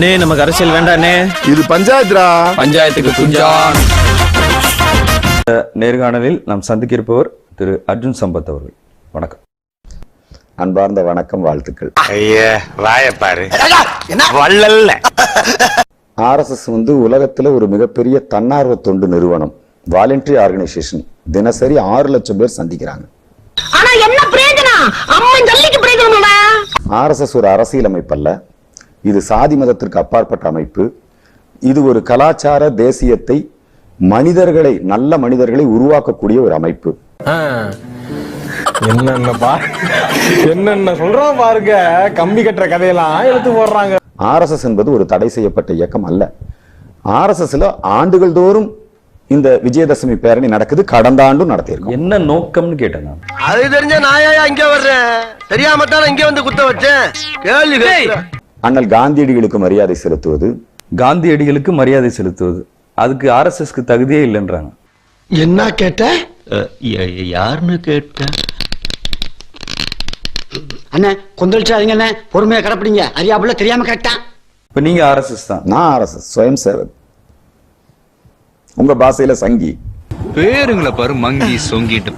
அண்ணே நமக்கு அரசியல் வேண்டாண்ணே இது பஞ்சாயத்துடா. பஞ்சாயத்துக்கு குஞ்சான் நேர்காணலில் நாம் சந்திக்க இருப்பவர் திரு அர்ஜுன் சம்பத் அவர்கள். வணக்கம். அன்பார்ந்த வணக்கம் வாழ்த்துக்கள். ஐயா வாயப்பாரு வள்ளல்ல. ஆர்எஸ்எஸ் வந்து உலகத்துல ஒரு மிகப்பெரிய தன்னார்வ தொண்டு நிறுவனம். வாலண்டரி ஆர்கனைசேஷன் தினசரி ஆறு லட்சம் பேர் சந்திக்கிறாங்க. ஆனா என்ன பிரயோஜனம்? அம்மன் ஜல்லிக்கு பிரயோஜனமாடா ஆர்எஸ்எஸ் ஒரு அரசியல் அமைப்பு அல்ல இது சாதி மதத்திற்கு அப்பாற்பட்ட அமைப்பு. இது ஒரு கலாச்சார தேசியத்தை மனிதர்களை நல்ல மனிதர்களை உருவாக்கக்கூடிய ஒரு அமைப்பு. என்னென்ன பா என்னென்ன சொல்றான் பாருங்க. கம்பி கட்டுற கதையெல்லாம் எடுத்து போடுறாங்க. ஆர்எஸ்எஸ் என்பது ஒரு தடை செய்யப்பட்ட இயக்கம் அல்ல. ஆர்எஸ்எஸ்ல ஆண்டுகள் தோறும் இந்த விஜயதசமி பேரணி நடக்குது. கடந்த ஆண்டும் நடத்தியிருக்கோம். என்ன நோக்கம்னு கேட்டேன் அது தெரிஞ்ச நாயா இங்க வர்றேன் தெரியாம தான் இங்க வந்து குத்த வச்சேன்? கேள்வி அண்ணல் காந்தியடிகளுக்கு மரியாதை செலுத்துவது? காந்தியடிகளுக்கு மரியாதை செலுத்துவது. அதுக்கு ஆர்எஸ்எஸ்க்கு தகுதியே இல்லைன்றாங்க. என்ன கேட்ட? யாருன்னு கேட்ட? அண்ணே கொந்தளிச்சாதீங்க அண்ணே. பொறுமையா கிடப்பிடிங்க. அறியாப்புல தெரியாம கேட்டான். இப்ப நீங்க ஆர்எஸ்எஸ் தான். நான் ஆர்எஸ்எஸ் சுயம் சேவக். உங்க பாஷையில சங்கி. பேருங்களை பாரு மங்கி சொங்கிட்டு.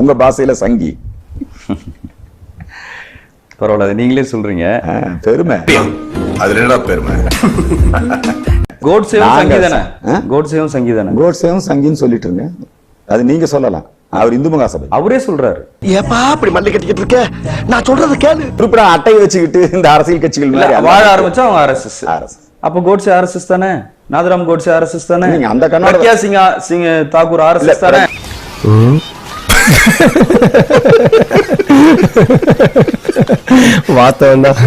உங்க பாஷையில சங்கி. பரவாயில்ல அது நீங்களே சொல்றீங்க. பெருமை. அதுல என்னடா பெருமை. கோட்சேவும் நாங்க- சங்கீதானே ஆ? கோட்சேவும் சங்கீதானே கோட்சேவும் சங்கின்னு சொல்லிட்டு இருங்க. அது நீங்க சொல்லலாம். அவர் இந்து மகாசபை. அவரே சொல்றாரு. ஏப்பா அப்படி மல்லி கட்டிக்கிட்டு இருக்க? நான் சொல்றது கேளு. குறிப்பிட அட்டை வச்சுக்கிட்டு இந்த அரசியல் கட்சிகள் வாழ. ஆரம்பிச்சா அவங்க ஆர்எஸ்எஸ் RSS. அப்ப கோட்சே ஆர்எஸ்எஸ் தானே? நாதராம் கோட்சே ஆர்எஸ்எஸ் தானே? நீங்க அந்த கண்ணோட- பிரக்யா சிங் தாக்கூர் ஆர்எஸ்எஸ் தானே? வார்த்தை தான்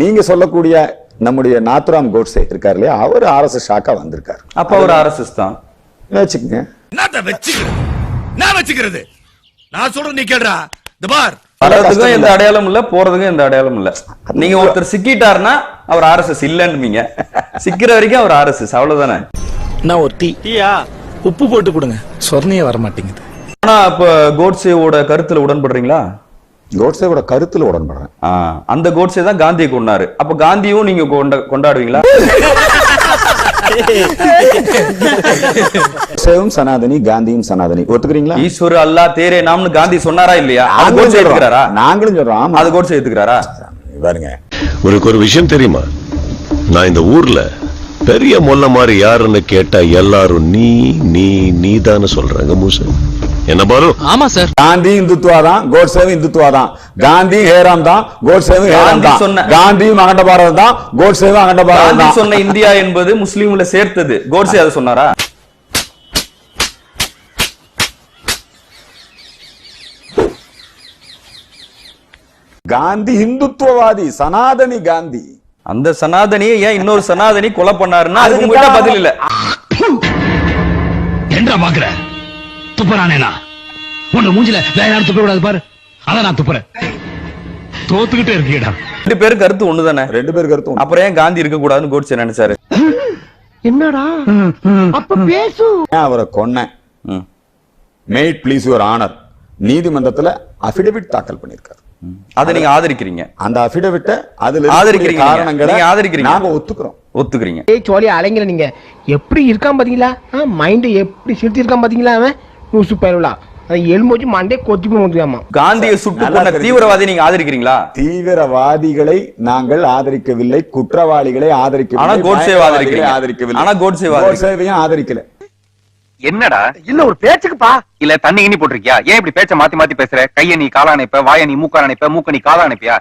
நீங்க சொல்லக்கூடிய நம்முடைய நாத்துராம் கோட்ஸே இருக்கார் இல்லையா? அவர் ஆர்எஸ்எஸ் ஷாக்கா வந்திருக்காரு. அப்ப அவர் ஆர்எஸ்எஸ் தான். வச்சுக்கங்க. நான் வச்சுக்கிறது. நான் சொல்றேன் நீ கேடுறா இந்த பார். வர்றதுக்கும் எந்த அடையாளம் இல்ல போறதுக்கும் எந்த அடையாளம் இல்ல. நீங்க ஒருத்தர் சிக்கிட்டாருன்னா அவர் ஆர்எஸ்எஸ் இல்லன்னு சிக்கிற வரைக்கும் அவர் ஆர்எஸ்எஸ் அவ்வளவுதானே? நான் ஒரு டீ டீயா? உப்பு போட்டு கொடுங்க. சொர்ணையே வர மாட்டேங்குது ஆனா இப்ப கோட்சேவோட கருத்துல உடன்படுறீங்களா? கோட்ஸேவோட கருத்துல உடன்படுறேன். அந்த கோட்சே தான் காந்தியை கொண்டாரு அப்ப காந்தியும் நீங்க கொண்ட- கொண்டாடுவீங்களா? கோட்சேவும் சனாதனி காந்தியும் சனாதனி. ஒத்துக்கிறீங்களா? ஈஸ்வர் அல்லா தேரே நாம்னு காந்தி சொன்னாரா இல்லையா? அது நாங்களும் சொல்றோம். ஏத்துக்கிறாரா? நாங்களும் சொல்றோம். ஆமா. அது கோட்சே ஏத்துக்கிறாரா? பாருங்க. உனக்கு ஒரு விஷயம் தெரியுமா? நான் இந்த ஊர்ல பெரிய மொல்ல மாதிரி யாருன்னு கேட்டா எல்லாரும் நீ நீ நீதான்னு சொல்றாங்க மூசு. என்ன பாரு ஆமா சார் காந்தி இந்துத்துவா தான் கோட்சேவும் இந்துத்துவா தான் காந்தி ஹேராம் தான் கோட்சேவும் ஹேராம் காந்தி தான் சொன்ன- காந்தியும் அகண்ட பாரதம் தான் கோட்சேவும் அகண்ட பாரதம் காந்தி தான் சொன்ன இந்தியா என்பது முஸ்லீம்ல சேர்த்தது. கோட்சே அதை சொன்னாரா? காந்தி இந்துத்துவவாதி சனாதனி காந்தி. அந்த சனாதனியை ஏன் இன்னொரு சனாதனி கொலை பண்ணாருன்னா அதுக்கு பதில் இல்ல. என்ன பாக்குற? துப்புறானேனா உன்னை மூஞ்சில வேற யாரும் துப்ப பாரு. அதான் நான் துப்புறேன். தோத்துக்கிட்டே இருக்கீடா ரெண்டு பேரும் கருத்து ஒண்ணுதானே? ரெண்டு பேர் கருத்தும் ஒண்ணு. அப்புறம் ஏன் காந்தி இருக்க கூடாதுன்னு கோட்சே நினைச்சாரு என்னடா? அப்ப பேசு. அவரை கொன்னேன். May it please your honour நீதிமன்றத்துல அபிடவிட் தாக்கல் பண்ணிருக்காரு அதை நீங்க ஆதரிக்கிறீங்க. அந்த அபிடவிட்ட அதுல ஆதரிக்கிறீங்க. காரணங்களை ஆதரிக்கிறீங்க. நாங்க ஒத்துக்கிறோம். ஒத்துக்கிறீங்க. ஏய் சோழி அலைங்கல நீங்க எப்படி இருக்கான் பாத்தீங்களா? மைண்ட் எப்படி சிரிச்சு இருக்கான் பாத்தீங்களா அவன்? பயிரலாம் அதை எலும்பு மண்டே கொத்தி போடுவாமா காந்தியை சுட்டு கொண்ட. தீவிரவாதி நீங்க ஆதரிக்கிறீங்களா? தீவிரவாதிகளை நாங்கள் ஆதரிக்கவில்லை குற்றவாளிகளை ஆதரிக்கவில்லை ஆனா கோட்சேவை பயங்கரவாதிகளை ஆதரிக்கிறீங்க. ஆதரிக்கவில்லை. ஆனா கோட்சேவை ஆதரிக்கிறீங்க. கோட்சேவையும் ஆதரிக்கல. என்னடா? இல்ல ஒரு பேச்சுக்குப்பா. இல்ல தண்ணி இனி போட்டிருக்கியா? ஏன் இப்படி பேச்ச மாத்தி மாத்தி பேசுற? கைய நீ கால அணைப்ப வாய நீ மூக்க அணைப்ப மூக்க நீ கால அணைப்பியா?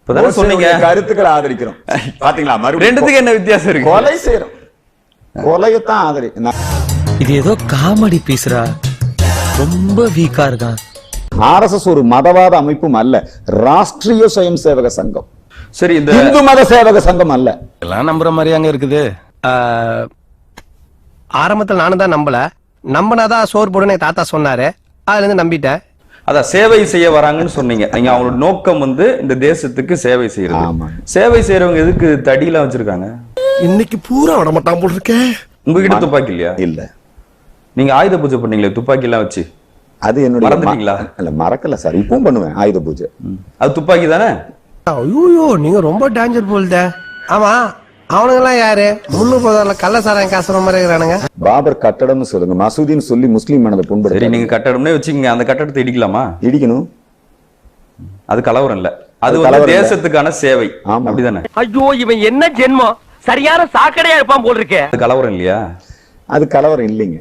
இப்பதானே சொன்னீங்க. கருத்துக்களை ஆதரிக்கிறோம். பாத்தீங்களா? ரெண்டுத்துக்கு என்ன வித்தியாசம் இருக்கு? கொலை செய்யறோம். கொலையத்தான் ஆதரி நான் இது ஏதோ காமெடி பீஸ்ரா ரொம்ப வீக்கா இருக்கான். ஆர்எஸ்எஸ் ஒரு மதவாத அமைப்பும் அல்ல ராஷ்டிரிய சுயம் சேவக சங்கம். சரி இந்த இந்து மத சேவக சங்கம் அல்ல. எல்லாம் நம்புற மாதிரி அங்க இருக்குது. ஆரம்பத்துல நானும் தான் நம்பல. நம்பினாதான் சோறு போடுன்னு என் தாத்தா சொன்னாரு. அதுல இருந்து நம்பிட்டேன். அதான் சேவை செய்ய வராங்கன்னு சொன்னீங்க. நீங்க அவங்களோட நோக்கம் வந்து இந்த தேசத்துக்கு சேவை செய்யறது. சேவை செய்யறவங்க எதுக்கு தடியெல்லாம் வச்சிருக்காங்க? இன்னைக்கு பூரா விட மாட்டான் போல் இருக்கேன் உங்ககிட்ட துப்பாக்கி இல்லையா? இல்ல. நீங்க ஆயுத பூஜை பண்ணீங்களே துப்பாக்கி எல்லாம் வச்சு. அது என்னுடைய மறந்துட்டீங்களா? இல்ல மறக்கல சார். இப்பவும் பண்ணுவேன் ஆயுத பூஜை. அது துப்பாக்கி தானே? ஐயோ நீங்க ரொம்ப டேஞ்சர் போல்த ஆமா அவனுங்கெல்லாம் யாரு? முன்னு போதால கள்ள சாராயம் காசுற மாதிரி இருக்கிறானுங்க. பாபர் கட்டடம்னு சொல்லுங்க. மசூதின்னு சொல்லி முஸ்லீம் மனதை சரி புண்படுத்த நீங்க கட்டடம்னே வச்சுக்கோங்க. அந்த கட்டடத்தை இடிக்கலாமா? இடிக்கணும். அது கலவரம் இல்ல. அது அது வந்து கலவரம் இல்ல. தேசத்துக்கான சேவை. ஆமா. அப்படிதானே? ஐயோ இவன் என்ன ஜென்மம்? சரியான சாக்கடையா இருப்பான் போல் இருக்கே. அது கலவரம் இல்லையா? அது கலவரம் இல்லைங்க.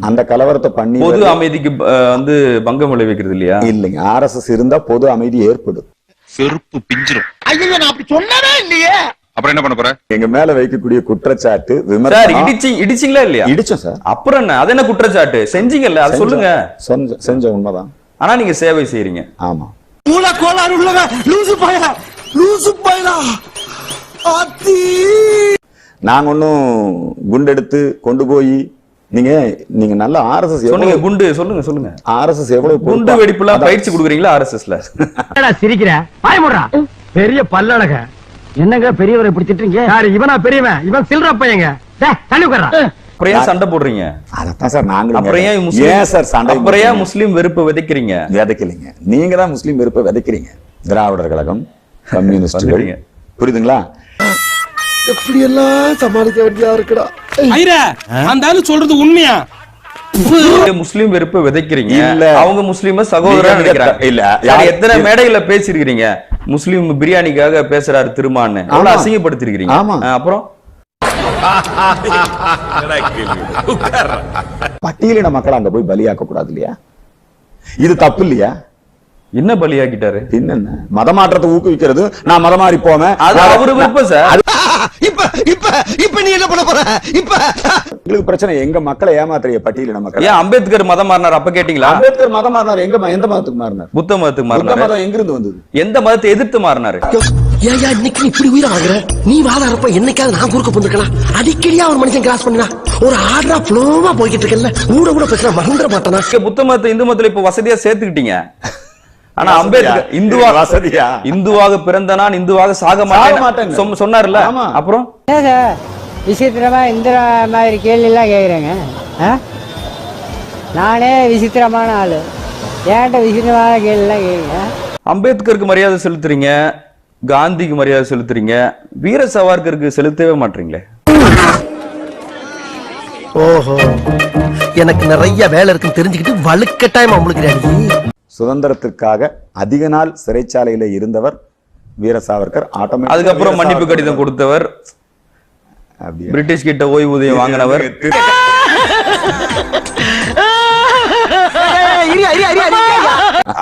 அந்த கலவரத்தை பண்ணி பொது அமைதிக்கு வந்து பங்கம் விளைவிக்கிறது இல்லையா? இல்லைங்க. ஆர்எஸ்எஸ் இருந்தா பொது அமைதி ஏற்படும். செருப்பு பிஞ்சிரும். ஐயோ நான் அப்படி சொன்னவே இல்லையே. அப்புறம் என்ன பண்ண போற? எங்க மேல வைக்கக்கூடிய குற்றச்சாட்டு சார் விமர்சனம் இடிச்சி இடிச்சிங்களா இல்லையா? இடிச்சோம் சார். அப்புறம் என்ன? அது என்ன குற்றச்சாட்டு? செஞ்சீங்கல்ல அது சொல்லுங்க. செஞ்ச- செஞ்ச உண்மைதான். ஆனா நீங்க சேவை செய்றீங்க. ஆமா. மூல கோளாறு உள்ளவன் லூசு பையனா லூசு பையனா? அத்தி நாங்க ஒன்னும் குண்டெடுத்து கொண்டு போய் நீங்க நீங்க நல்ல ஆர்எஸ்எஸ் சொன்னீங்க குண்டு சொல்லுங்க சொல்லுங்க. ஆர்எஸ்எஸ் எவ்வளவு குண்டு அதான். பயிற்சி கொடுக்குறீங்களா ஆர்எஸ்எஸ்ல சிரிக்கிற? பாயமுடுறா பெரிய பல்லழக. என்னங்க பெரியவரை திட்டுறீங்க யாரு இவனா பெரியவன்? இவன் சில்ற பையங்க. அப்புறம் சண்டை போடுறீங்க? அதத்தான் சார் நாங்களும் அப்புறம் ஏன் சார் சண்டை அப்புறம் ஏன்? முஸ்லீம் வெறுப்பு விதைக்கிறீங்க? விதைக்கலைங்க. நீங்க தான் முஸ்லீம் வெறுப்பை விதைக்கிறீங்க. திராவிடர் கழகம் கம்யூனிஸ்டுகள். வந்துட்டீங்க. புரியுதுங்களா? எப்படி எல்லாம் சமாளிக்க வேண்டியதா இருக்குடா? அந்த ஆளு சொல்றது உண்மையா முஸ்லீம் வெறுப்பு விதைக்கிறீங்க இல்ல. அவங்க முஸ்லீம சகோதரா நினைக்கிறாங்க இல்ல. எத்தனை இல்ல. மேடைகள்ல பேசிருக்கீங்க முஸ்லீம் பிரியாணிக்காக பேசுறாரு திருமான்னு. அவ்வளவு. ஆ, அப்புறம் பட்டியலின மக்களை அங்க போய் பலியாக்க கூடாது இல்லையா இது தப்பு இல்லையா என்ன பலியாக்கிட்டாரு? என்னென்ன மதமாற்றத்தை ஊக்குவிக்கிறது. நான் மதம் மாறி போவேன். அது அவரு விருப்பம் சார். இப்ப இப்ப இப்ப நீ என்ன பண்ண போற? இப்ப எங்களுக்கு பிரச்சனை. எங்க மக்களை ஏமாத்துறிய பட்டியலின மக்கள்? ஏன் அம்பேத்கர் மதம் மாறினார் அப்ப கேட்டீங்களா? அம்பேத்கர் மதம் மாறினார். எங்க எந்த மதத்துக்கு மாறினார்? புத்த மதத்துக்கு மாறினாரு. மதம் எங்கிருந்து வந்தது? எந்த மதத்தை எதிர்த்து மாறினாரு? ஏயா இன்னைக்கு நீ இப்படி உயிரை வாங்குற நீ வாதாரப்ப என்னைக்காவது நான் குறுக்க போந்துக்கலாம் அடிக்கடியா ஒரு மனுஷன் கிராஸ் பண்ணினா. ஒரு ஆர்டரா ஃப்ளோவா போய்கிட்டு இருக்கல ஊட கூட பேசுனா மறந்துட மாட்டானா? புத்த மதத்தை இந்து மதத்துல இப்ப வசதியா சேர்த்துக்கிட்டீங்க. ஆனா? அம்பேத்கர் இந்துவா வசதியா? இந்துவாக பிறந்த நான் இந்துவாக சாக மாட்டேன். சொன்னார்ல. அப்புறம்? விசித்திரமா இந்த மாதிரி கேள்வியெல்லாம் கேட்குறேங்க நானே விசித்திரமான ஆள். ஏன்ட்ட விசித்திரமான கேள்வியெல்லாம் கேட்குறேன் அம்பேத்கருக்கு மரியாதை செலுத்துறீங்க காந்திக்கு மரியாதை செலுத்துறீங்க வீர சவார்கருக்கு செலுத்தவே மாட்டீங்களே? ஓஹோ எனக்கு நிறைய வேலை இருக்குன்னு தெரிஞ்சுக்கிட்டு வலுக்கட்டாயமா உங்களுக்கு சுதந்திரத்திற்காக அதிக நாள் சிறைச்சாலையில இருந்தவர் வீர சாவர்கர் ஆட்டோமேட்டிக்கா அதுக்கப்புறம் மன்னிப்பு கடிதம் கொடுத்தவர். அப்படியா? பிரிட்டிஷ் கிட்ட ஓய்வூதியம் வாங்கினவர்.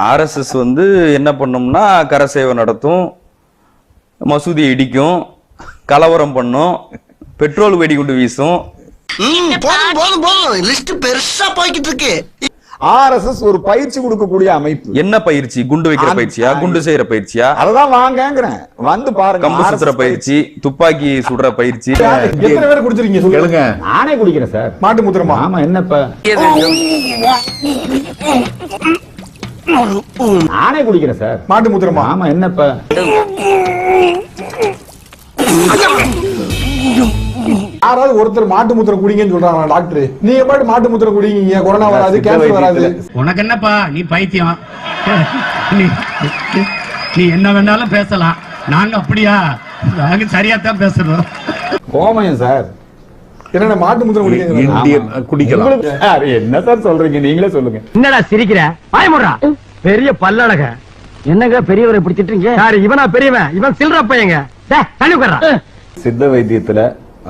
ஆர்எஸ்எஸ் வந்து என்ன பண்ணும்னா கரசேவை நடத்தும் மசூதி இடிக்கும் கலவரம் பண்ணும் பெட்ரோல் வெடிகுண்டு வீசும். போதும் போதும் போதும். லிஸ்ட் பெருசா போய்கிட்டு இருக்கு. ஆர்எஸ்எஸ் ஒரு பயிற்சி கொடுக்கக்கூடிய அமைப்பு. என்ன பயிற்சி? குண்டு வைக்கிற பயிற்சியா? குண்டு செய்யற பயிற்சியா? அததான் வாங்கங்கிறேன். வந்து பாருங்க கம்பு சுத்துற பயிற்சி. துப்பாக்கி சுடுற பயிற்சி. எத்தனை பேர் குடிச்சிருக்கீங்க சொல்லுங்க. நானே குடிக்கிறேன் சார். மாட்டு முத்திரமா? ஆமா என்னப்ப? நானே குடிக்கிறேன் சார். மாட்டு முத்திரமா? ஆமா என்னப்ப? யாராவது ஒருத்தர் மாட்டு முத்திரம் குடிங்கன்னு சொல்றாங்க டாக்டர்? நீங்க பாட்டு மாட்டு முத்திரம் குடிங்க கொரோனா வராது கேன்சர் வராது. உனக்கு என்னப்பா? நீ பைத்தியம். நீ நீ என்ன வேணாலும் பேசலாம். நாங்க அப்படியா? நாங்க சரியா தான் பேசுறோம் கோமயம் சார்? என்னென்ன மாட்டு முத்திரம் குடிங்க குடிக்கலாம். என்ன சார் சொல்றீங்க? நீங்களே சொல்லுங்க. என்னடா சிரிக்கிற? பாயமுடுறா பெரிய பல்லழக. என்னங்க பெரியவரை திட்டுறீங்க? யாரு இவனா பெரியவன். இவன் சில்ற பையங்க. சித்த வைத்தியத்துல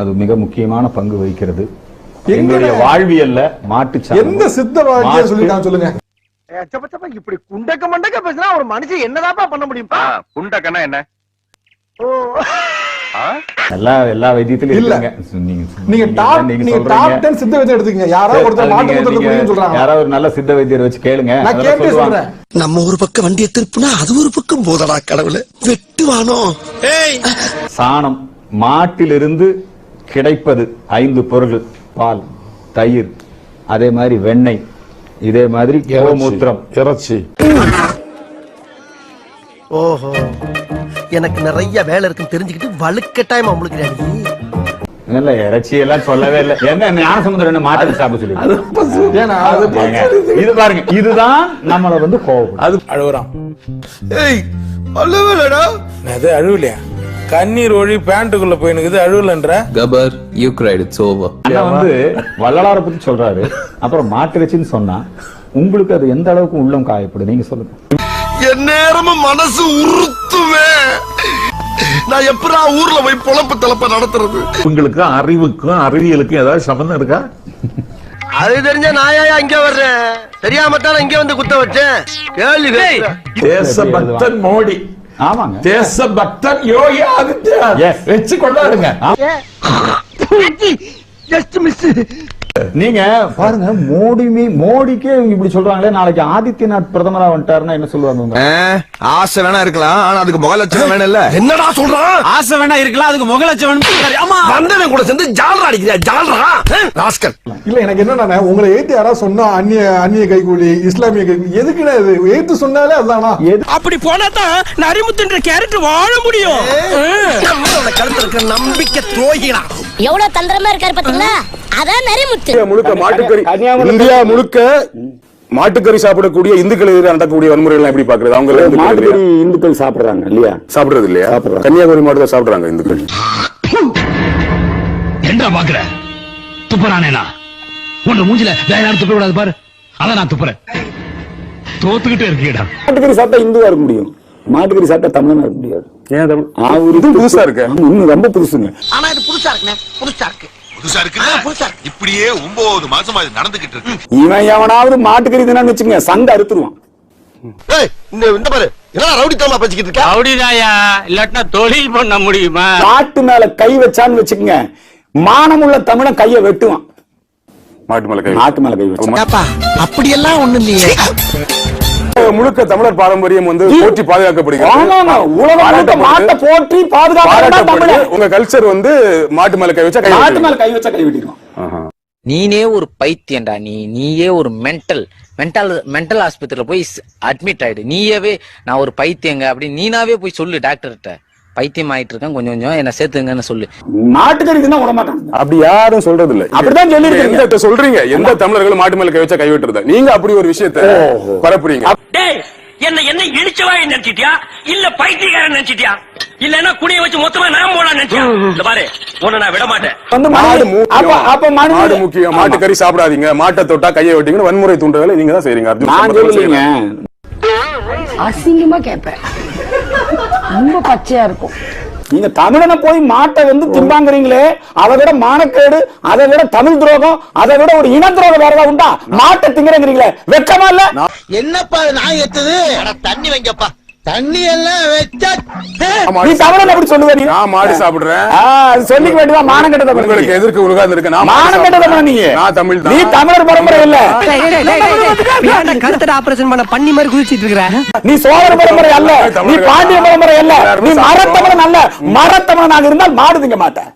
அது மிக முக்கியமான பங்கு வகிக்கிறது. எங்களுடைய வாழ்வியல்ல மாட்டு எந்த சித்த வாழ்க்கையை சொல்லிருக்காங்க சொல்லுங்க. இப்படி குண்டக்க மண்டக்க பேசினா ஒரு மனுஷன் என்னதாப்பா பண்ண முடியும்ப்பா குண்டக்கன்னா என்ன? எல்லா எல்லா வைத்தியத்திலும் இல்ல. இருக்குங்க. நீங்க நீங்க டாப் நீங்க. டாப் 10 சித்த வைத்தியம் எடுத்துக்கங்க. யாராவது ஒருத்தர் மாட்டு குடிங்கன்னு சொல்றாங்க. யாராவது ஒரு நல்ல சித்த வைத்தியர் வச்சு கேளுங்க. நான் கேட்டே. சொல்றேன். நம்ம ஒரு பக்கம் வண்டியை திருப்புனா அது ஒரு பக்கம் போதடா கடவுளே. வெட்டுவானோ? சாணம் மாட்டிலிருந்து கிடைப்பது ஐந்து பொருள் பால் தயிர் அதே மாதிரி வெண்ணெய் இதே மாதிரி கோமூத்திரம். இறைச்சி. ஓஹோ எனக்கு நிறைய வேலை இருக்குன்னு தெரிஞ்சுக்கிட்டு வலுக்கட்டாயமா உங்களுக்கு இல்ல இறைச்சி எல்லாம் சொல்லவே இல்ல. என்ன ஞானசமுத்திரம் என்ன மாட்டு சாப்பிட சொல்லி இது பாருங்க இதுதான் நம்மள வந்து கோவம் அது அழுகுறான் ஏய் அழுவலடா. அது அழுவலையா? கண்ணீர் ஒழி பேண்ட்டுக்குள்ள போயினுக்குது அழுவலன்ற. கபர் யூ கிரைட் இட்ஸ் ஓவர் அண்ணா வந்து வள்ளலாரை பத்தி சொல்றாரு. அப்புறம் மாட்டிறைச்சின்னு சொன்னா உங்களுக்கு அது எந்த அளவுக்கு உள்ளம் காயப்படும் நீங்க சொல்லுங்க. என் நேரமும் மனசு உறுத்துமே. நான் எப்படா ஊர்ல போய் பொழப்பு தலப்ப நடத்துறது? உங்களுக்கும் அறிவுக்கும் அறிவியலுக்கும் ஏதாவது சம்பந்தம் இருக்கா? அது தெரிஞ்ச நாயா இங்க வர்றேன்? தெரியாம தானே இங்க வந்து குத்த வச்சேன். கேள்வி தேசபக்தன் மோடி. ஆமாங்க. தேசபக்தன் யோகி ஆதித்யநாத் Yes. வச்சு கொண்டாடுங்க. ஜஸ்ட் மிஸ் நீங்க பாருங்க மோடி மீ- மோடிக்கே இவங்க இப்படி சொல்றாங்களே நாளைக்கு ஆதித்யநாத் பிரதமரா வந்துட்டாருன்னா என்ன சொல்லுவாங்க? ஆசை வேணா இருக்கலாம் ஆனா அதுக்கு முக லட்சணம் வேணும் இல்ல. என்னடா சொல்றான் ஆசை வேணா இருக்கலாம் அதுக்கு முகலட்சவன் ஆமா வந்தவன் கூட சேர்ந்து ஜால்ரா அடிக்கிறியா? ஜால்ரா? ராஸ்கல். இல்ல எனக்கு என்னன்னா உங்களை ஏத்து யாராவது சொன்னா அந்நிய அந்நிய கைகூலி இஸ்லாமிய கைகூலி எதுக்குடா இது? ஏத்து சொன்னாலே அதுதானா? அப்படி போனா தான் நரிமுத்துன்ற கேரக்டர் வாழ முடியும். கழுத்துல இருக்கிற நம்பிக்கை துரோகிடா எவ்வளவு தந்திரமா இருக்காரு பாத்தீங்களா? அதான் நரிமுத்து முழுக்க மாட்டுக்கறி இந்தியா முழுக்க மாட்டுக்கறி சாப்பிடக்கூடிய இந்துக்கள் எதிராக நடக்கக்கூடிய வன்முறைகள் எப்படி பாக்குறது அவங்க மாட்டுக்கறி இந்துக்கள் சாப்பிடுறாங்க இல்லையா? சாப்பிடுறது இல்லையா. கன்னியாகுமரி மாவட்டத்தில் சாப்பிடுறாங்க இந்துக்கள். என்ன பாக்குற. துப்புறானேனா உன்ன மூஞ்சில வேற யாரும் துப்ப கூடாது பாரு. அதான் நான் துப்புறேன். தோத்துக்கிட்டே இருக்கீடா. மாட்டுக்கறி சாப்பிட்டா இந்துவா இருக்க முடியும்? மாட்டுக்கறி சாப்பிட்டா தமிழனா இருக்க முடியாது. ஏன் தமிழ்? ஒரு இது புதுசா இருக்கு. இன்னும் ரொம்ப புதுசுங்க. ஆனா இது புதுசா இருக்குண்ணே புதுசா இருக்கு. புதுசா இருக்கு? இப்படியே ஒன்பது மாசமா இது நடந்துகிட்டு இருக்கு. இவன் எவனாவது மாட்டுக்கறி தின்னு வச்சுங்க சண்டை அறுத்துருவான். இந்த இந்த பாரு தொழில் பண்ண முடியுமா? மாட்டு மேல கை வச்சான்னு வச்சுக்கங்க மானமுள்ள தமிழன் கைய வெட்டுவான். மாட்டு மேல கை மாட்டு மேல கை வச்சா. அப்படியெல்லாம் ஒண்ணு இல்லையே. முழுக்க தமிழர் பாரம்பரியம் வந்து போற்றி பாதுகாக்கப்படுகிறது. போற்றி தமிழன் உங்க கல்ச்சர் வந்து மாட்டு மேல கை வச்சா கை மாட்டு. மேல கை வச்சா கை நீனே ஒரு பைத்தியம்டா. நீ நீயே ஒரு மென்டல் மென்டல் மென்டல் ஆஸ்பத்திரியில போய் அட்மிட் ஆயிடு. நீயவே நான் ஒரு பைத்தியங்க அப்படி நீனாவே போய் சொல்லு டாக்டர்கிட்ட பைத்தியம் ஆயிட்டு இருக்கேன் கொஞ்சம் கொஞ்சம் என்ன சேர்த்துங்கன்னு சொல்லு. மாட்டுக்கறி தின்னா விட மாட்டாங்க. அப்படி யாரும் சொல்றது இல்ல அப்படிதான் சொல்லியிருக்கீங்க. எந்த சொல்றீங்க? எந்த தமிழர்களும் மாட்டு மேல கை வச்சா கை வெட்டுறது. நீங்க அப்படி ஒரு விஷயத்தை பரப்புறீங்க என்ன என்ன இடிச்சவா நினைச்சிட்டியா? இல்ல பைத்தியக்காரன் நினைச்சிட்டியா? இல்லன்னா குடிய வச்சு மொத்தமா நான் போலாம் நினைச்சியா? இந்த பாரு உன்னை நான் விட மாட்டேன் மாடு மனித- அப்ப அப்ப முக்கியம் மாடு மனித முக்கியம். மாட்டு கறி சாப்பிடாதீங்க. மாட்டை தொட்டா கையை வெட்டிங்கன்னு வன்முறை தூண்டுதலை நீங்க தான் செய்றீங்க. அர்ஜுன். அசிங்கமா கேட்பேன் ரொம்ப பச்சையா இருக்கும். நீங்க தமிழனை போய் மாட்டை வந்து திம்பாங்கிறீங்களே அதை விட மானக்கேடு அதை விட தமிழ் துரோகம் அதை விட ஒரு இன துரோகம் வேற ஏதாவது உண்டா? மாட்டை திங்கிறீங்களே வெக்கமா இல்ல? என்னப்பா நான் எத்தது தண்ணி வைங்கப்பா. தண்ணி எல்லாம் வச்சா நான் நீ மாடு தமிழன் எப்படி சொல்லுவ நீ? நான் மாடு சாப்பிடுறேன். ஆ, அது சொல்லிக்க வேண்டியதான் மானம் கெட்ட தமிழ் உங்களுக்கு. எதிர்க்கு உலகாந்து இருக்கு. நான் மானம் கெட்ட தமிழ் நீ? சாப்பிடுறேன். நான் தமிழ் நீ தமிழர் பரம்பரை இல்ல. கருத்தட ஆபரேஷன் பண்ண பண்ணி மாதிரி குதிச்சிட்டு இருக்கிற? நீ சோழர் பரம்பரை அல்ல. நீ பாண்டிய பரம்பரை. அல்ல. நீ மரத்தமிழன் அல்ல. மரத்தமிழனாக இருந்தால் மாடு திங்க மாட்டேன்.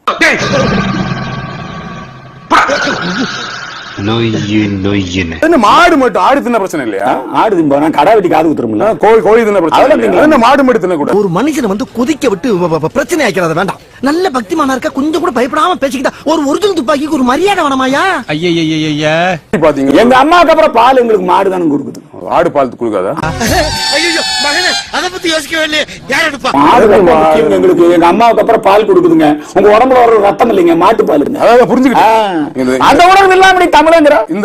என்ன மாடு மட்டும் ஆடு தின்ன பிரச்சனை இல்லையா? ஆடு கடை வெட்டி காது குத்துருமில்ல கோழி கோழி தின்ன பிரச்சனை மாடு மட்டும் தின்ன கூட? ஒரு மனுஷனை வந்து கொதிக்க விட்டு பிரச்சனை ஆக்கிறது வேண்டாம். நல்ல பக்திமானா இருக்க? கொஞ்சம் கூட பயப்படாம பேசிக்கிட்டா. ஒரு ஒரிஜினல் துப்பாக்கிக்கு ஒரு மரியாதை வேணாமாயா ஐயா பாத்தீங்க. எங்க அம்மாவுக்கு அப்புறம் பால் எங்களுக்கு மாடு தானே கொடுக்குது. ஆடு பால் கொடுக்காதா? ஐயோ மகனே அத பத்தி யோசிக்கவே இல்லையே. யார் எடுப்பா? எங்களுக்கு எங்க அம்மாவுக்கு அப்புறம் பால் கொடுக்குதுங்க. உங்க உடம்புல வர ரத்தம் இல்லைங்க மாட்டு பாலுங்க அதாவது. இது- அந்த உணர்வு இல்லாம நீ தமிழங்கிற. இந்த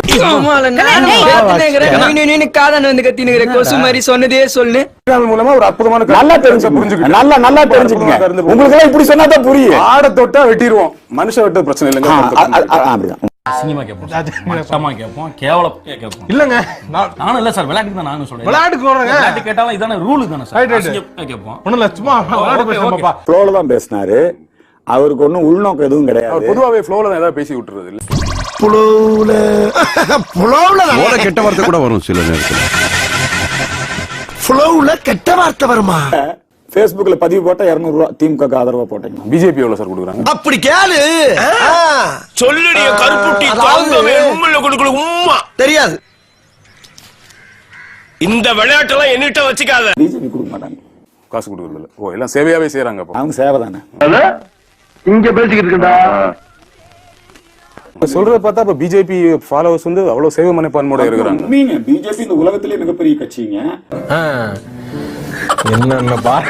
சேனல் மூலமா ஒரு அற்புதமான நல்லா தெரிஞ்சு புரிஞ்சுக்கிட்டேன். நல்லா நல்லா தெரிஞ்சுக்கங்க. உங்களுக்கு எல்லாம் இப்படி சொன்னா தான் புரியும் ஆடை தொட்டா வெட்டிடுவோம். மனுஷ வெட்ட பிரச்சனை இல்லைங்க. அப்படிதான். அசிங்கமா கேட்போம் மட்டமா கேட்போம் கேவலம் கேட்போம் இல்லங்க நான் நானும் இல்ல சார் விளையாட்டுக்கு தான் நானும் சொல்றேன். விளையாட்டுக்கு வர்றேங்க. விளையாட்டு கேட்டாலும் இதான ரூல் தானே Right, சார். Right. அசிங்கமா கேட்போம் ஒண்ணும் இல்ல சும்மா விளையாட்டு பேசுறேன் பாப்பா ஃப்ளோல தான் பேசினாரு. அவருக்கு ஒண்ணும் உள்நோக்கம் எதுவும் கிடையாது. பொதுவாவே ஃப்ளோல தான் ஏதாவது பேசி விட்டுறது இல்ல. புலவுல புலவுல கெட்ட வார்த்தை கூட வரும் சில நேரத்தில். புலவுல கெட்ட வார்த்தை வருமா? Facebookல பதிவு போட்டா 200 ரூபா திமுக ஆதரவா போட்டீங்க. பிஜேபி எவ்வளவு சார் கொடுக்குறாங்க? அப்படி கேளு. சொல்லுடைய கருப்புட்டி தாங்கவே உண்மையில கொடுக்கல உம்மா. தெரியாது. இந்த விளையாட்டெல்லாம் என்கிட்ட வச்சுக்காத. பிஜேபி கொடுக்க மாட்டாங்க. காசு கொடுக்கறது இல்ல ஓ எல்லாம் சேவையாவே செய்யறாங்க அப்போ. அவங்க சேவை தானே? இங்க பேசிக்கிட்டு இருக்கா சொல்றத பார்த்தா இப்ப பிஜேபி ஃபாலோவர்ஸ் வந்து அவ்வளவு சேவை மனப்பான்மையோட இருக்கிறாங்க. பிஜேபி இந்த உலகத்திலே மிகப்பெரிய கட்சிங்க. என்னென்ன பா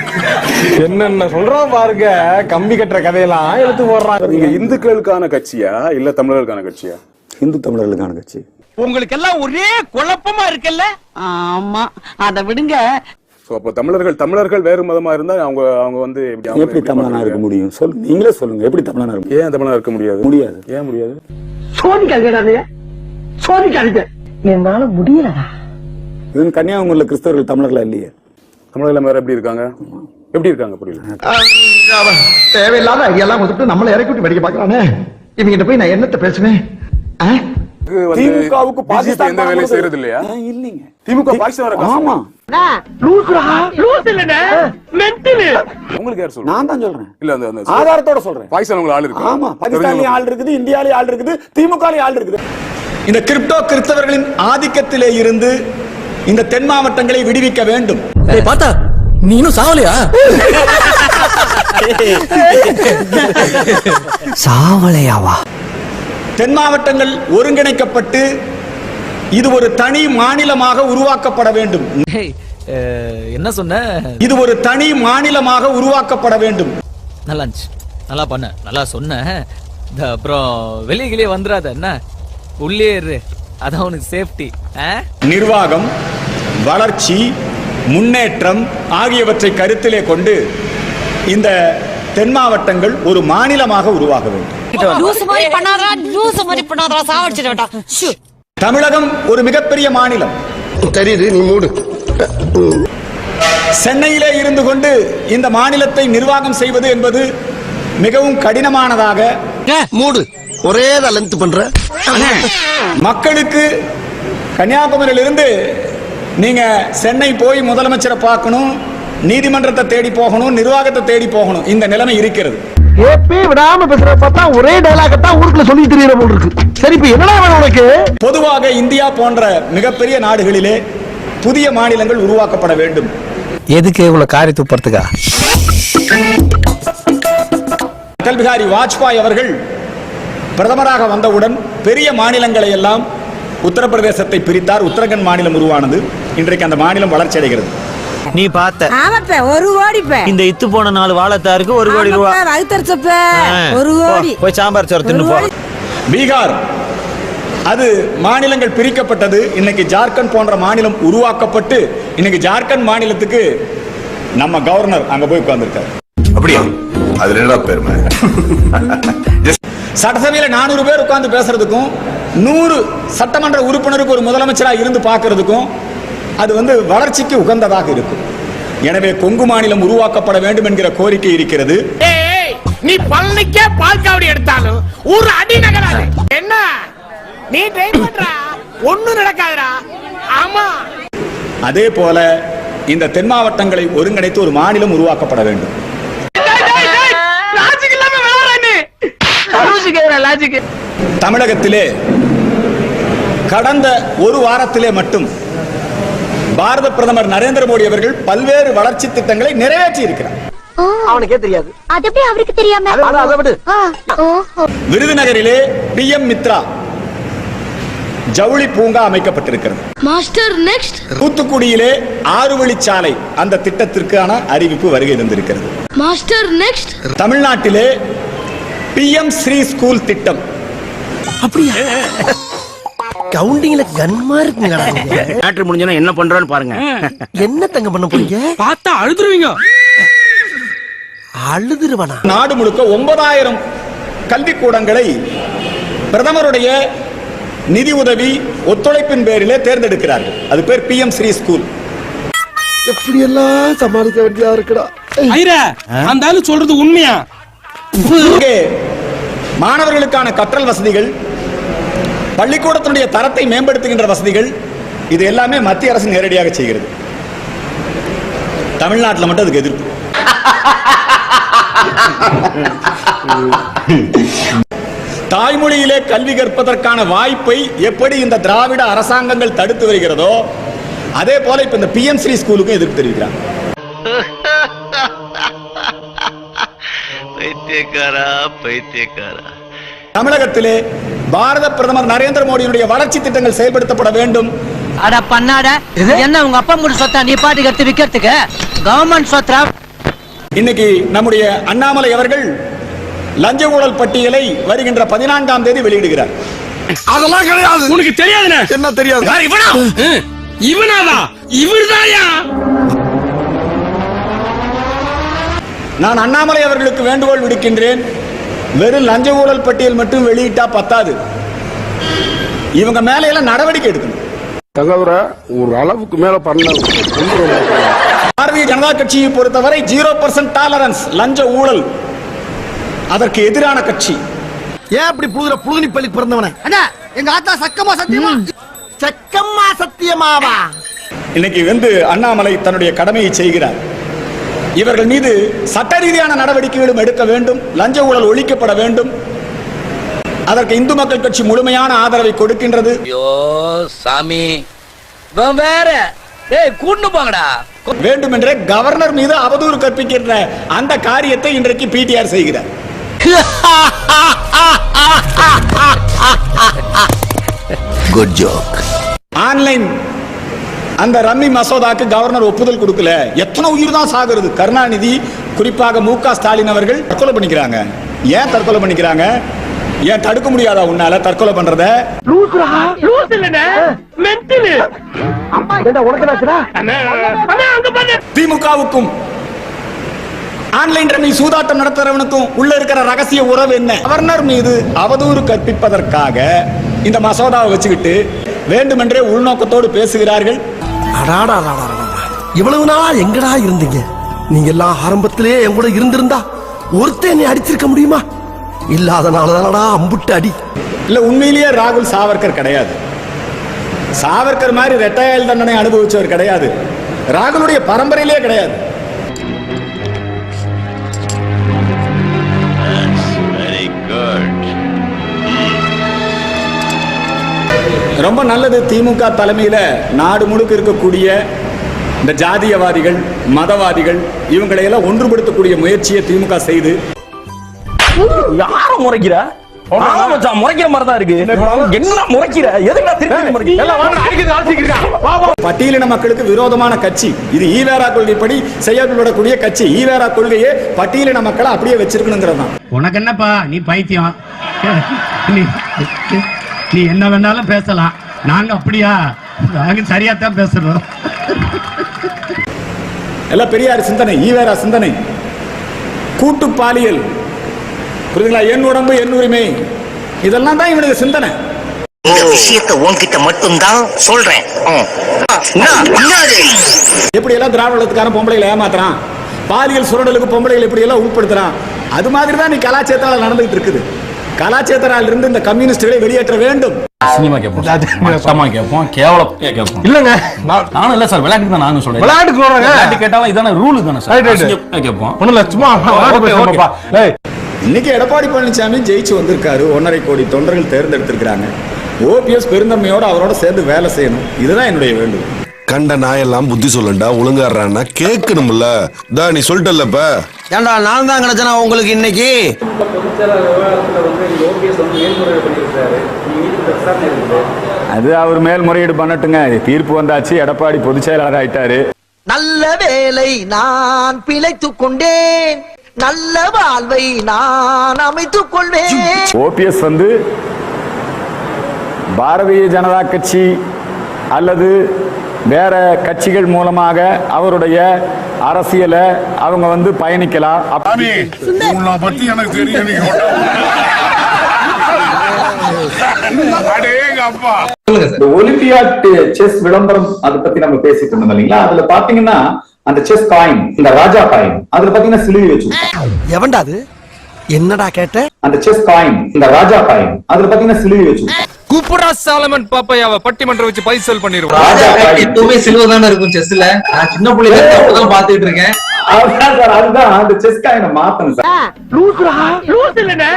என்னென்ன சொல்றான் பாருங்க. கம்பி கட்டுற கதையெல்லாம் எடுத்து போடுறான் நீங்க இந்துக்களுக்கான கட்சியா இல்ல தமிழர்களுக்கான கட்சியா? இந்து தமிழர்களுக்கான கட்சி. உங்களுக்கு எல்லாம் ஒரே குழப்பமா இருக்குல்ல? ஆமா. அத விடுங்க. சோ அப்ப தமிழர்கள் தமிழர்கள் வேறு மதமா இருந்தா அவங்க அவங்க வந்து எப்படி தமிழனா? இருக்க முடியும்? சொல்லு நீங்களே சொல்லுங்க. எப்படி தமிழனா இருக்க முடியும் ஏன் தமிழனா இருக்க முடியாது? முடியாது. ஏன் முடியாது? சோதிக்காதீங்க. சோதிக்காதீங்க. என்னால முடியலடா. இது கன்னியாகுமரியில கிறிஸ்தவர்கள் தமிழர்களா இல்லையே? தமிழர்கள் வேற எப்படி இருக்காங்க? எப்படி இருக்காங்க புரியல. தேவையில்லாத ஐடியாலாம் கொடுத்துட்டு நம்மளை இறக்கி விட்டு படிக்க பாக்குறானே இவங்கிட்ட போய் நான் என்னத்த பேசுவேன்? திமுகவுக்கு பாகிஸ்தான் எந்த வேலையும் செய்யறது இல்லையா இல்லைங்க. திமுக பாகிஸ்தான் ஆமா. லூசுடா லூசு இல்லனே மென்டல். உங்களுக்கு யார் சொல்றா நான் தான் சொல்றேன். இல்ல அந்த அந்த ஆதாரத்தோட சொல்றேன். பாகிஸ்தான் உங்களுக்கு ஆள் இருக்கு. ஆமா. பாகிஸ்தான்லயும் ஆள் இருக்குது இந்தியாலயும் ஆள் இருக்குது திமுகலயும் ஆள் இருக்குது. இந்த கிரிப்டோ கிறிஸ்தவர்களின் ஆதிக்கத்திலே இருந்து இந்த தென் மாவட்டங்களை விடுவிக்க வேண்டும். பார்த்தா நீனும் சாவலையா? சாவலையாவா? தென் மாவட்டங்கள் ஒருங்கிணைக்கப்பட்டு இது ஒரு தனி மாநிலமாக உருவாக்கப்பட வேண்டும். என்ன சொன்ன? இது ஒரு தனி மாநிலமாக உருவாக்கப்பட வேண்டும். நல்லா இருந்துச்சு. நல்லா பண்ண. நல்லா சொன்ன. அப்புறம் வெளியே வந்துடாத என்ன? உள்ளே இரு. அதான் உனக்கு சேஃப்டி நிர்வாகம் வளர்ச்சி முன்னேற்றம் ஆகியவற்றை கருத்திலே கொண்டு இந்த தென் மாவட்டங்கள் ஒரு மாநிலமாக உருவாக வேண்டும். தமிழகம் ஒரு மிகப்பெரிய மாநிலம். தெரியுது நீ மூடு. சென்னையிலே இருந்து கொண்டு இந்த மாநிலத்தை நிர்வாகம் செய்வது என்பது மிகவும் கடினமானதாக மூடு. ஒரே தான் லென்த் பண்ற? மக்களுக்கு கன்னியாகுமரியிலிருந்து நீங்க சென்னை போய் முதலமைச்சரை பார்க்கணும் நீதிமன்றத்தை தேடி போகணும் நிர்வாகத்தை தேடி போகணும். இந்த நிலைமை இருக்கிறது. ஏப்பே விடாம பேசுற பார்த்தா ஒரே டைலாக தான் ஊருக்குள்ள சொல்லி தெரியற போல் இருக்கு. சரி இப்ப என்னடா வேணும் உனக்கு? பொதுவாக இந்தியா போன்ற மிகப்பெரிய நாடுகளிலே புதிய மாநிலங்கள் உருவாக்கப்பட வேண்டும். எதுக்கு இவ்வளவு காரி துப்புறதுக்கா? அடல் பிகாரி வாஜ்பாய் அவர்கள் பிரதமராக வந்தவுடன் பெரிய மாநிலங்களை எல்லாம் உத்தரப்பிரதேசத்தை பிரித்தார். உத்தரகண்ட் மாநிலம் உருவானது. இன்றைக்கு அந்த மாநிலம் வளர்ச்சி அடைகிறது. நீ பார்த்த ஆமாப்ப ஒரு கோடி பே. இந்த இத்து போன நாலு வாழைத்தாருக்கு ஒரு கோடி ரூபா. வகுத்தரிச்சப்ப ஒரு கோடி. போய் சாம்பார் சோறு தின்னு போ. பீகார். அது மாநிலங்கள் பிரிக்கப்பட்டது. இன்னைக்கு ஜார்க்கண்ட் போன்ற மாநிலம் உருவாக்கப்பட்டு இன்னைக்கு ஜார்க்கண்ட் மாநிலத்துக்கு நம்ம கவர்னர் அங்க போய் உட்கார்ந்திருக்காரு. அப்படியா? அதுல என்ன பெருமை? சட்டசபையில நானூறு பேர் உட்கார்ந்து பேசுறதுக்கும் நூறு சட்டமன்ற உறுப்பினருக்கு ஒரு முதலமைச்சரா இருந்து பார்க்கிறதுக்கும் அது வந்து வளர்ச்சிக்கு உகந்ததாக இருக்கும். எனவே கொங்கு மாநிலம் உருவாக்கப்பட வேண்டும் என்கிற கோரிக்கை இருக்கிறது. நீ பழனிக்கே பால் காவடி எடுத்தாலும் ஊர் அடி நகராது. என்ன? நீ ட்ரெயின் பண்றா? ஒண்ணும் நடக்காதுடா. ஆமா. அதே போல இந்த தென் மாவட்டங்களை ஒருங்கிணைத்து ஒரு மாநிலம் உருவாக்கப்பட வேண்டும் லாஜிக் இல்லாம விளையாடுற லாஜிக் தமிழகத்திலே கடந்த ஒரு வாரத்திலே மட்டும் பாரத பிரதமர் நரேந்திர மோடி அவர்கள் பல்வேறு வளர்ச்சி திட்டங்களை நிறைவேற்றி இருக்கிறார் அவனுக்கே தெரியாது. அது எப்படி அவருக்கு தெரியாம? அதை விடு விருதுநகரிலே பி எம் மித்ரா ஜவுளி பூங்கா அமைக்கப்பட்டிருக்கிறது. மாஸ்டர் நெக்ஸ்ட் தூத்துக்குடியிலே ஆறு வழிச்சாலை அந்த திட்டத்திற்கான அறிவிப்பு வருகை தந்திருக்கிறது. மாஸ்டர் நெக்ஸ்ட் தமிழ்நாட்டிலே பி எம் ஸ்ரீ ஸ்கூல் திட்டம். அப்படியா? கவுண்டிங்ல கன்மா இருக்குங்களா மேட்ரு முடிஞ்சோன்னா என்ன பண்றோன்னு பாருங்க. என்ன தங்க பண்ண போறீங்க? பார்த்தா அழுதுருவீங்க. அழுதுருவனா? நாடு முழுக்க ஒன்பதாயிரம் கல்விக்கூடங்களை பிரதமருடைய நிதி உதவி ஒத்துழைப்பின் பேரிலே தேர்ந்தெடுக்கிறார்கள். அது பேர் பி எம் ஸ்ரீ ஸ்கூல் எப்படி எல்லாம் சமாளிக்க வேண்டியதா இருக்குடா? ஐரா அந்த ஆளு சொல்றது உண்மையா? மாணவர்களுக்கான கற்றல் வசதிகள் பள்ளிக்கூடத்தினுடைய தரத்தை மேம்படுத்துகின்ற வசதிகள் இது எல்லாமே மத்திய அரசு நேரடியாக செய்கிறது. தமிழ்நாட்டில் மட்டும் அதுக்கு எதிர்ப்பு. தாய்மொழியிலே கல்வி கற்பதற்கான வாய்ப்பை எப்படி இந்த திராவிட அரசாங்கங்கள் தடுத்து வருகிறதோ அதே போல இப்ப இந்த பிஎம் ஸ்ரீ ஸ்கூலுக்கும் எதிர்ப்பு தெரிவிக்கிறாங்க. பைத்தியக்காரா பைத்தியக்காரா. தமிழகத்திலே பாரத பிரதமர் நரேந்திர மோடியினுடைய வளர்ச்சி திட்டங்கள் செயல்படுத்தப்பட வேண்டும். அட பண்ணாட என்ன உங்க அப்பா மூணு சொத்தா? நீ பாட்டுக்கு எடுத்து விக்கிறதுக்கு? கவர்மெண்ட் சொத்தா? இன்னைக்கு நம்முடைய அண்ணாமலை அவர்கள் லஞ்ச ஊழல் பட்டியலை வருகின்ற பதினான்காம் தேதி வெளியிடுகிறார். அதெல்லாம் கிடையாது. உனக்கு தெரியாதுண்ணே. என்ன தெரியாது? யார் இவனா? நான் அண்ணாமலை அவர்களுக்கு வேண்டுகோள் விடுக்கின்றேன். வெறும் லஞ்ச ஊழல் பட்டியல் மட்டும் வெளியிட்டா பத்தாது. இவங்க மேல எல்லாம் நடவடிக்கை எடுக்கணும். தகவல ஒரு அளவுக்கு மேல பண்ண பாரதிய ஜனதா கட்சியை பொறுத்தவரை ஜீரோ பர்சன்ட் டாலரன்ஸ் லஞ்ச ஊழல். அதற்கு எதிரான கட்சி. ஏன் இப்படி புதுல புதுனி பள்ளி பிறந்தவன? அண்ணா எங்க ஆத்தா சக்கமா சத்தியமா? செக்கம்மா சத்தியமாவா? இன்னைக்கு வந்து அண்ணாமலை தன்னுடைய கடமையை செய்கிறார். இவர்கள் மீது சட்ட ரீதியான நடவடிக்கைகளும் எடுக்க வேண்டும் லஞ்ச ஊழல் ஒழிக்கப்பட வேண்டும். அதற்கு இந்து மக்கள் கட்சி முழுமையான ஆதரவை கொடுக்கின்றது. ஐயோ சாமி. வேற. போங்கடா. வேண்டுமென்றே கவர்னர் மீது அவதூறு கற்பிக்கின்ற அந்த காரியத்தை இன்றைக்கு பிடிஆர் செய்கிறார். குட் ஜோக் ஆன்லைன் அந்த ரம்மி மசோதாக்கு கவர்னர் ஒப்புதல் கொடுக்கல. எத்தனை உயிர் தான் சாகுறது? கருணாநிதி குறிப்பாக மு க ஸ்டாலின் அவர்கள் தற்கொலை பண்ணிக்கிறாங்க. ஏன் தற்கொலை பண்ணிக்கிறாங்க? ஏன் தடுக்க முடியாதா உன்னால தற்கொலை பண்றத? திமுகவுக்கும் ஆன்லைன் ரம்மி சூதாட்டம் நடத்துறவனுக்கும் உள்ள இருக்கிற ரகசிய உறவு என்ன? கவர்னர் மீது அவதூறு கற்பிப்பதற்காக இந்த மசோதாவை வச்சுக்கிட்டு வேண்டுமென்றே உள்நோக்கத்தோடு பேசுகிறார்கள். இவ்வளவு நாள் எங்கடா இருந்தீங்க? நீங்க எல்லாம் ஆரம்பத்திலேயே என் கூட இருந்திருந்தா ஒருத்தன் என்னை அடிச்சிருக்க முடியுமா? இல்லாதனாலதானடா அம்புட்டு அடி. இல்ல உண்மையிலேயே ராகுல் சாவர்கர் கிடையாது. சாவர்கர் மாதிரி ரெட்டையல் தண்டனை அனுபவிச்சவர் கிடையாது. ராகுலுடைய பரம்பரையிலே கிடையாது. ரொம்ப நல்லது திமுக தலைமையில நாடு முழுக்க இருக்கக்கூடிய இந்த ஜாதியவாதிகள் மதவாதிகள் இவங்களை எல்லாம் ஒன்றுபடுத்தக்கூடிய முயற்சியை திமுக செய்து. யார முறைக்கிற? ஆமா மச்சான், முறைக்கிற மாதிரி தான் இருக்கு. என்ன முறைக்கிற? எதுக்குடா திருப்பி முறைக்கிற பட்டியலின மக்களுக்கு விரோதமான கட்சி. இது ஈவேரா கொள்கைப்படி செயல்படக்கூடிய கட்சி. ஈவேரா கொள்கையே பட்டியலின மக்களை அப்படியே வச்சிருக்கணுங்கிறது தான் உனக்கு என்னப்பா? நீ பைத்தியம். நீ என்ன வேணாலும் பேசலாம். நாங்க அப்படியா? நாங்க சரியா தான் பேசுறோம். எல்லாம் பெரியார் சிந்தனை ஈவேரா சிந்தனை. கூட்டு பாலியல். புரியுதுங்களா? என் உடம்பு என் உரிமை. இதெல்லாம் தான் இவனுக்கு சிந்தனை. இந்த விஷயத்தை உன்கிட்ட மட்டும்தான் சொல்றேன். எப்படி எல்லாம் திராவிடத்துக்காரன் பொம்பளைகளை ஏமாத்துறான்? பாலியல் சுரண்டலுக்கு பொம்பளைகள் எப்படி எல்லாம் உட்படுத்துறான் அது மாதிரி தான் நீ கலாச்சாரத்தால நடந்துகிட்டு இருக்குது. கலாச்சாரத்தால் இருந்து இந்த கம்யூனிஸ்டுகளை வெளியேற்ற வேண்டும். சினிமா கேட்போம் கேட்போம் கேவலம் கேட்போம் இல்லங்க. நானும் இல்ல சார் விளையாட்டுக்கு தான் நானும் சொல்றேன். விளையாட்டுக்கு சொல்றேங்க. விளையாட்டு கேட்டாலும் இதான ரூல் தானே சார். அசிங்கமா கேட்போம் சும்மா விளையாட்டு. ஏய். இன்னைக்கு எடப்பாடி பழனிசாமி ஜெயிச்சு வந்திருக்காரு. ஒன்றரை கோடி தொண்டர்கள் தேர்ந்தெடுத்திருக்கிறாங்க. ஓபிஎஸ் பெருந்தன்மையோட அவரோட சேர்ந்து வேலை செய்யணும். இதுதான் என்னுடைய வேண்டுகோள். கண்ட நாயெல்லாம் புத்தி சொல்லண்டா ஒழுங்காடுறான்னா கேட்கணும்ல. தா நீ சொல்லிட்டல்லப்ப ஏண்டா நான் தான் கிடைச்சனா உங்களுக்கு இன்னைக்கு? அது அவர் மேல்முறையீடு பண்ணட்டுங்க. தீர்ப்பு வந்தாச்சு எடப்பாடி பொதுச் செயலாளர் ஆயிட்டாரு. நல்ல வேலை நான் பிழைத்துக் கொண்டேன். நல்ல வாழ்வை நான் அமைத்துக் கொள்வேன். ஓபிஎஸ் வந்து பாரதிய ஜனதா கட்சி அல்லது வேற கட்சிகள் மூலமாக அவருடைய அரசியலை அவங்க வந்து பயணிக்கலாம். பத்தி எனக்கு தெரியும் இந்த ஒலிம்பியாட் செஸ் விளம்பரம் அதை பத்தி நம்ம பேசிட்டு இருந்தோம் இல்லைங்களா? அதுல பாத்தீங்கன்னா அந்த செஸ் காயின் இந்த ராஜா காயின் அதுல பாத்தீங்கன்னா சிலுவை வச்சு எவன்டா அது? என்னடா கேட்ட? அந்த செஸ் காயின் இந்த ராஜா காயின் அதுல பாத்தீங்கன்னா சிலுவை வச்சு கூப்பிடா சாலமன் பாப்பையாவ பட்டிமன்றம் வச்சு பைசல் பண்ணிருவோம். ராஜா எப்பவுமே சிலுவை தானே இருக்கும் செஸ்ல நான் சின்ன பிள்ளைங்க பாத்துட்டு இருக்கேன். அதுதான் சார் அதுதான். அந்த செஸ் காயினை மாத்தணும் சார். லூசுடா லூஸ் இல்லனே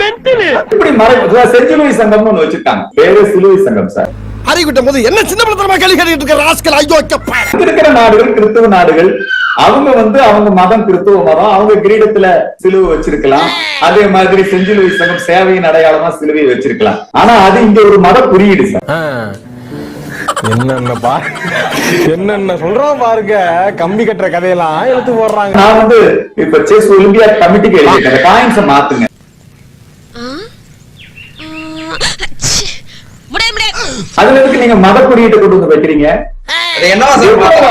மென்டல். இப்படி மறை செஞ்சிலுவை சங்கம்னு ஒண்ணு வச்சிருக்காங்க. பேரு சிலுவை சங்கம் சார். அறிவிட்ட போது என்ன சின்ன பிள்ளை கேள்வி கேட்டுட்டு இருக்க ராஸ்கல் ஐயோ இருக்கிற நாடுகள் கிறிஸ்துவ நாடுகள் அவங்க வந்து அவங்க மதம் கிறிஸ்துவ மதம் அவங்க கிரீடத்துல சிலுவை வச்சிருக்கலாம். அதே மாதிரி செஞ்சிலுவை சங்கம் சேவையின் அடையாளமா சிலுவையை வச்சிருக்கலாம். ஆனா அது இங்க ஒரு மத குறியீடு சார். என்னென்ன பா என்னென்ன சொல்றோம் பாருங்க. கம்பி கட்டுற கதையெல்லாம் எடுத்து போடுறாங்க. நான் வந்து இப்ப செஸ் ஒலிம்பியா கமிட்டிக்கு எழுதிட்டேன் காயின்ஸை மாத்துங்க. அதுல எதுக்கு நீங்க மத குறியீட்டை கொண்டு வந்து வைக்கிறீங்க?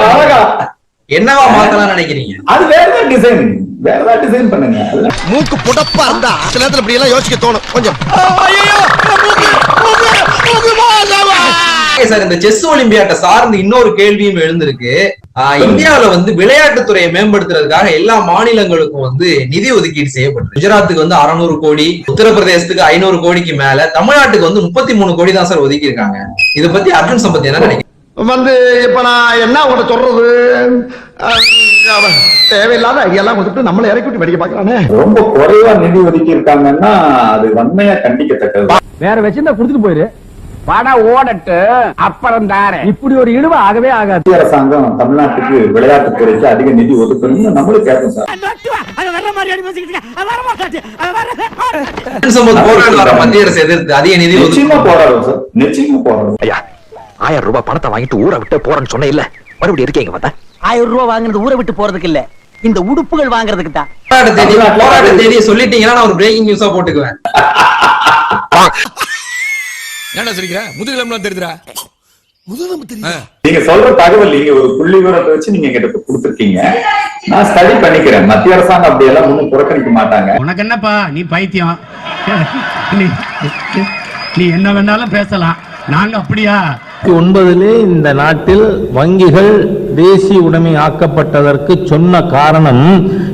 அழகா என்னவா மாத்தலாம் நினைக்கிறீங்க? அது வேற ஏதாவது டிசைன் வேற ஏதாவது டிசைன் பண்ணுங்க. மூக்கு புடப்பா இருந்தா சில நேரத்துல இப்படி எல்லாம் யோசிக்க தோணும். கொஞ்சம். சார் இந்த செஸ் ஒலிம்பியாட்டை சார்ந்து இன்னொரு கேள்வியும் எழுந்திருக்கு. ஆஹ் இந்தியாவுல வந்து விளையாட்டுத்துறையை மேம்படுத்துறதுக்காக எல்லா மாநிலங்களுக்கும் வந்து நிதி ஒதுக்கீடு செய்யப்படுது குஜராத்துக்கு வந்து அறுநூறு கோடி உத்தரப்பிரதேசத்துக்கு ஐநூறு கோடிக்கு மேல தமிழ்நாட்டுக்கு வந்து முப்பத்தி மூணு கோடி தான் சார் ஒதுக்கி இருக்காங்க இதை பத்தி அர்ஜுன் சம்பத் என்ன நினைக்கிறீங்க? வந்து இப்ப நான் என்ன உங்கள்ட்ட சொல்றது? தேவையில்லாத ஐடியாலாம் கொடுத்துட்டு நம்மளை இறக்கி விட்டு வெடிக்க பாக்குறானே ரொம்ப குறைவா நிதி ஒதுக்கி இருக்காங்கன்னா அது வன்மையா கண்டிக்கத்தக்கது. வேற வச்சிருந்தா குடுத்துட்டு போயிரு. படம் ஓடட்டு அப்புறம் தாரேன். இப்படி ஒரு இழுவ ஆகவே ஆகாது. மத்திய அரசாங்கம் தமிழ்நாட்டுக்கு விளையாட்டுத்துறைக்கு அதிக நிதி ஒதுக்கணும்னு நம்மளும் கேட்போம் சார். அர்ஜுன் சம்பத் போராடு வர மத்திய அரசு எதிர்த்து அதிக நிதி ஒதுக்கி நிச்சயமா போராடும் சார். நிச்சயமா போராடும் ஐயா ஆயிரம் ரூபாய் பணத்தை வாங்கிட்டு ஊரை விட்டு போறேன்னு சொன்ன இல்ல மறுபடியும் இருக்கீங்க பார்த்தா ஆயிரம் ரூபாய் வாங்குறது ஊரை விட்டு போறதுக்கு இல்ல. இந்த உடுப்புகள் வாங்குறதுக்கு தான். போராட்ட தேதி போராட்ட தேதியை சொல்லிட்டீங்கன்னா நான் ஒரு பிரேக்கிங் நியூஸா போட்டுக்குவேன். என்ன சிரிக்கிற? முதுகிழம்புலாம் தெரியுதுடா. நீங்க சொல்ற தகவல் நீங்க ஒரு புள்ளி விவரத்தை வச்சு நீங்க எங்கிட்ட கொடுத்துருக்கீங்க. நான் ஸ்டடி பண்ணிக்கிறேன். மத்திய அரசாங்கம் அப்படி எல்லாம் ஒண்ணும் புறக்கணிக்க மாட்டாங்க. உனக்கு என்னப்பா? நீ பைத்தியம். நீ நீ என்ன வேணாலும் பேசலாம். நாங்க அப்படியா? ஒன்பதிலே இந்த நாட்டில் வங்கிகள் தேசிய உடைமை ஆக்கப்பட்டதற்கு சொன்ன காரணம்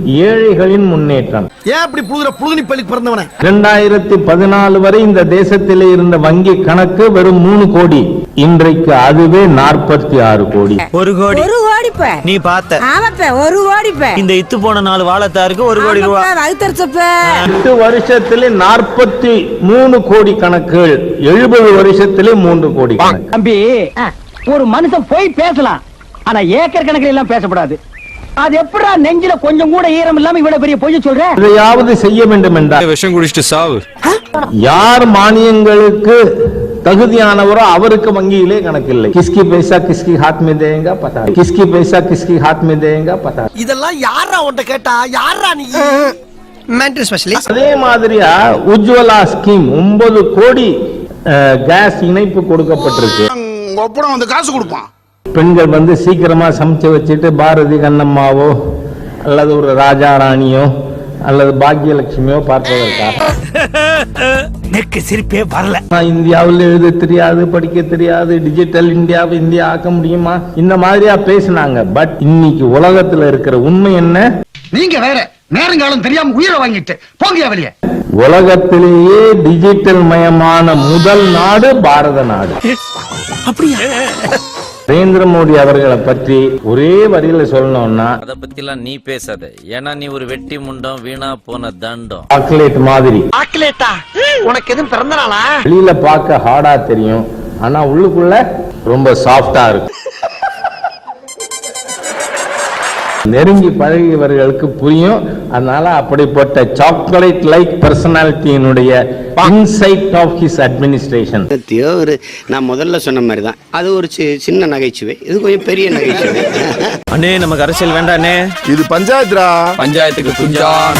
ஏழைகளின் முன்னேற்றம். ஏன் இப்படி புழுதுற புழுதுனி பள்ளி பிறந்தவன? இரண்டாயிரத்தி பதினாலு வரை இந்த தேசத்திலே இருந்த வங்கி கணக்கு வெறும் மூணு கோடி. இன்றைக்கு அதுவே நாற்பத்தி ஆறு கோடி. ஒரு கோடி. ஒரு கோடிப்ப. நீ பார்த்த. ஆமாப்ப ஒரு கோடிப்ப. இந்த இத்து போன நாலு வாழத்தாருக்கு ஒரு கோடி ரூபா. வகுத்தரிச்சப்ப எட்டு வருஷத்திலே நாற்பத்தி மூணு கோடி கணக்குகள் எழுபது வருஷத்திலே மூன்று கோடி கணக்கு. தம்பி ஒரு மனுஷன் போய் பேசலாம். ஆனா ஏக்கர் கணக்கில் எல்லாம் பேசப்படாது. அது எப்படா நெஞ்சில கொஞ்சம் கூட ஈரம் இல்லாம இவ்வளவு பெரிய பொய் சொல்றேன் இதையாவது செய்ய வேண்டும் என்றால் விஷம் குடிச்சிட்டு சாவு. யார் மானியங்களுக்கு தகுதியானவரோ அவருக்கு வங்கியிலே கணக்கு இல்லை கிஸ்கி பைசா கிஸ்கி ஹாத் மே தேங்க பத்தா கிஸ்கி பைசா கிஸ்கி ஹாத் மே தேங்க பத்தா இதெல்லாம் யாரா உன்ட்ட கேட்டா? யாரா நீ? மென்ட்ரி ஸ்பெஷலிஸ்ட் அதே மாதிரியா உஜ்வலா ஸ்கீம் ஒன்பது கோடி கேஸ் இணைப்பு கொடுக்கப்பட்டிருக்கு. ஒப்படம் வந்து காசு கொடுப்பான். பெண்கள் வந்து சீக்கிரமா சமைச்சு வச்சுட்டு பாரதி கண்ணம்மாவோ அல்லது ஒரு ராஜா ராணியோ அல்லது பாக்யலட்சுமியோ பார்ப்பதற்காக நெக்கு சிரிப்பே வரல. நான் இந்தியாவில் எழுத தெரியாது படிக்க தெரியாது டிஜிட்டல் இந்தியாவை இந்தியா ஆக்க முடியுமா? இந்த மாதிரியா பேசினாங்க. பட் இன்னைக்கு உலகத்துல இருக்கிற உண்மை என்ன? நீங்க வேற நேரங்காலம் தெரியாம உயிரை வாங்கிட்டு போங்க வெளியே? உலகத்திலேயே டிஜிட்டல் மயமான முதல் நாடு பாரத நாடு. அப்படியா? நரேந்திர மோடி அவர்களை பற்றி ஒரே வரியில சொல்லணும்னா அத பத்தி எல்லாம் நீ பேசாத. ஏன்னா நீ ஒரு வெட்டி முண்டம் வீணா போன தண்டம். சாக்லேட் மாதிரி. ஆக்கலேட்டா உனக்கு எதுவும் பிறந்த நாளா? வெளியில பார்க்க ஹார்டா தெரியும். ஆனா உள்ளுக்குள்ள ரொம்ப சாஃப்டா இருக்கும் நெருங்கி பழகியவர்களுக்கு புரியும். அதனால அப்படிப்பட்ட சாக்லேட் லைக் பர்சனாலிட்டியினுடைய இன்சைட் ஆஃப் ஹிஸ் அட்மினிஸ்ட்ரேஷன் ஒரு நான் முதல்ல சொன்ன மாதிரி தான் அது ஒரு சி- சின்ன நகைச்சுவை. இது கொஞ்சம் பெரிய நகைச்சுவை. அண்ணே நமக்கு அரசியல் வேண்டாண்ணே. இது பஞ்சாயத்துரா? பஞ்சாயத்துக்கு குஞ்சான்